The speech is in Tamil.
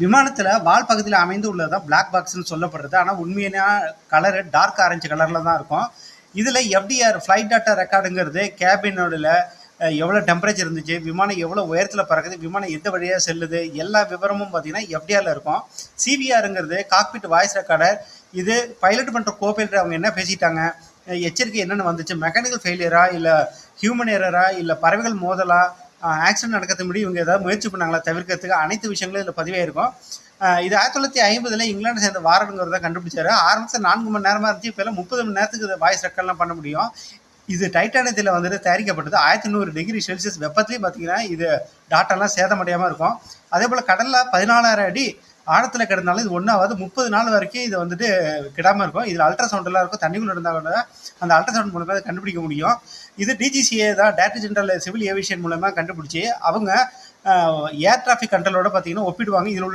விமானத்தில் வால் பகுதியில் அமைந்து உள்ளதான் பிளாக் பாக்ஸ்னு சொல்லப்படுறது. ஆனால் உண்மையான கலரு டார்க் ஆரஞ்சு கலரில் தான் இருக்கும். இதில் எஃப்டிஆர் ஃப்ளைட் டாட்டா ரெக்கார்டுங்கிறது கேபினோட எவ்வளோ டெம்பரேச்சர் இருந்துச்சு விமானம் எவ்வளோ உயரத்தில் பறக்குது விமானம் எந்த வழியாக செல்லுது எல்லா விவரமும் பார்த்தீங்கன்னா எஃப்டிஆரில் இருக்கும். சிவிஆருங்கிறது காக்பிட் வாய்ஸ் ரெக்கார்டர் இது பைலட் பண்ணுற கோபைலட் அவங்க என்ன பேசிட்டாங்க? எச்சரிக்கை என்னென்ன வந்துச்சு? மெக்கானிக்கல் ஃபெயிலியரா இல்லை ஹியூமன் எரரா இல்லை பறவைகள் மோதலா ஆக்சிடென்ட் நடக்கிறது முன்னாடி இவங்க ஏதாவது முயற்சி பண்ணாங்களா? தவிர்க்கிறதுக்கு அனைத்து விஷயங்களும் இதில் பதிவே இருக்கும். இது ஆயிரத்தி தொள்ளாயிரத்தி ஐம்பதுல இங்கிலாந்து சேர்ந்த வாரனுங்கிறத கண்டுபிடிச்சாரு. ஆரம்பத்தில் நான்கு மணி நேரமாக இருந்துச்சு. இப்போ முப்பது மணி நேரத்துக்கு இதை வாய்ஸ் ரெக்கார்ட்லாம் பண்ண முடியும். இது டைட்டானியத்தில் வந்துட்டு தயாரிக்கப்பட்டது ஆயிரத்தி நூறு டிகிரி செல்சியஸ் வெப்பத்துலேயும் பார்த்தீங்கன்னா இது டாட்டாலாம் சேதமடையாமல் இருக்கும். அதே போல் கடலில் பதினாலாயிரம் அடி ஆழத்தில் கிடந்தாலும் இது ஒன்றாவது முப்பது நாள் வரைக்கும் இது வந்துட்டு கிடாமல் இருக்கும். இதில் அல்ட்ராசவுண்டெல்லாம் இருக்கும். தண்ணிக்குள்ள இருந்தால் கூட அந்த அல்ட்ராசவுண்ட் மூலமாக அதை கண்டுபிடிக்க முடியும். இது டிஜிசிஏ தான். டேரக்டர் ஜென்ரல் சிவில் ஏவியேஷன் மூலமாக கண்டுபிடிச்சி அவங்க ஏர் டிராஃபிக் கண்ட்ரோலோட பார்த்தீங்கன்னா ஒப்பிடுவாங்க. இதில் உள்ள